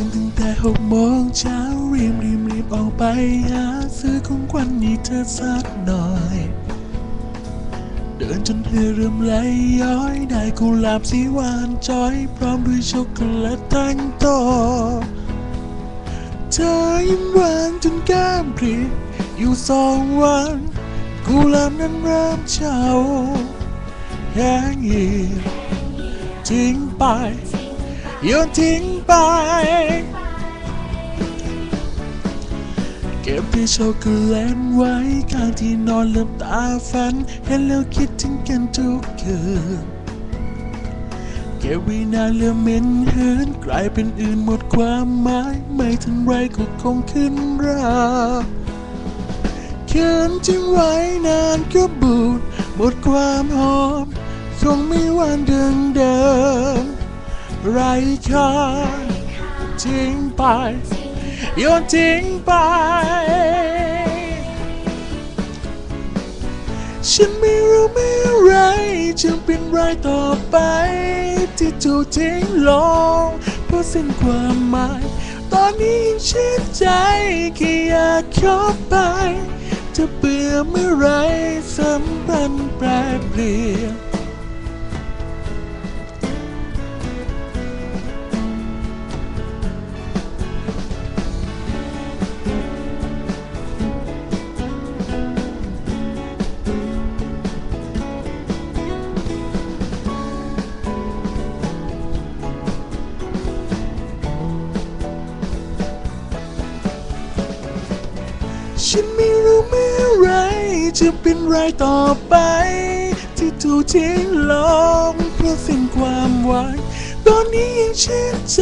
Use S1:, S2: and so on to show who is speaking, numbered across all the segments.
S1: ตั้งแต่หกโมงเช้ารีบรีบรีบออกไปหาซื้อของขวัญให้เธอสักหน่อย เดินจนเหงื่อเริ่มไหลย้อยได้กุหลาบสีหวานจอย พร้อมด้วยช็อกโกแลตทั้งโตเธอยิ้มหวานจนแก้มปริอยู่สองวันกุหลาบนั้นเริ่มเฉาแห้งเหี่ยวทิ้งไป โยนทิ้งไป เก็บที่ช็อกโกแลตไว้ข้างที่นอนหลับตาฝัน เห็นแล้วคิดถึงกันทุกคืนเก็บไว้นานแล้วเหม็นเหินกลายเป็นอื่นหมดความหมาย ไม่ทันไรก็คงขึ้นราเขินจึงไว้นานก็บูดหมดความหอมคงไม่หวานเดิงเดิม ไรค่าทิ้งไปโยนทิ้งไป ฉันไม่รู้เมื่อไรจะเป็นไรต่อไป ที่ถูกทิ้งลงเพราะสิ้นความหมาย ตอนนี้ยังชื่อใจแค่อยากเข้าไป จะเบื่อเมื่อไรสัมพันธ์แปรเปลี่ยน ฉันไม่รู้เมื่อไรจะเป็นไรต่อไป ที่ถูกทิ้งลงเพราะสิ้นความหวังตอนนี้ยังเชื่อใจ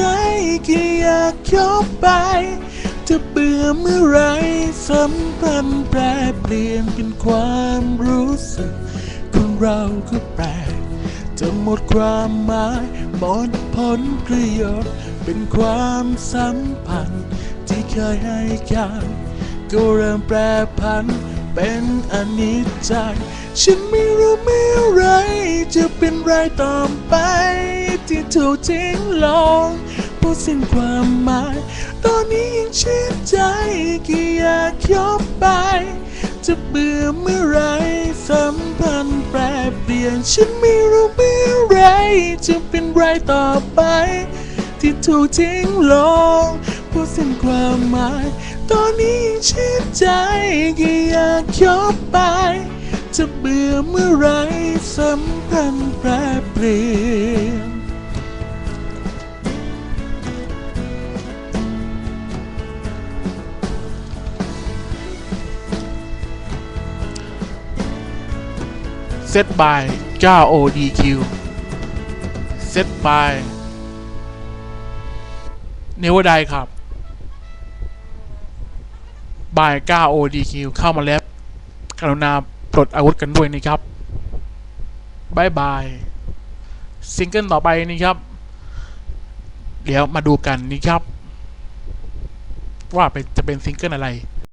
S1: แค่อยากเข้าไป จะเบื่อเมื่อไรสัมพันธ์แปรเปลี่ยนเป็นความรู้สึกของเราก็แปลกจะหมดความหมายหมดผลประโยชน์เป็นความสัมพันธ์ที่เคยให้กัน ก็เริ่มแปรผัน เป็นอนิจจังฉันไม่รู้เมื่อไร จะเป็นไรต่อไป ที่ถูกทิ้งลงเพราะสิ้นความหมาย ตอนนี้ยังชื่อใจแค่อยากเข้าไป จะเบื่อเมื่อไรสัมพันธ์แปรเปลี่ยน ฉันไม่รู้เมื่อไร จะเป็นไรต่อไป ที่ถูกทิ้งลง เพราะสิ้นความหมาย ตอนนี้ยังชื่อใจแค่อยากเข้าไป จะเบื่อเมื่อไรสัมพันธ์แปรเปลี่ยนเซตบาย 9ODQ เซตบายเนวดายครับ บาย 9ODQ เข้ามาแล้วกรุณาปลดอาวุธกันด้วยนะครับบายบายซิงเกิลต่อไปนี่ครับ เดี๋ยวมาดูกันนี่ครับ ว่าเป็นจะเป็นซิงเกิลอะไร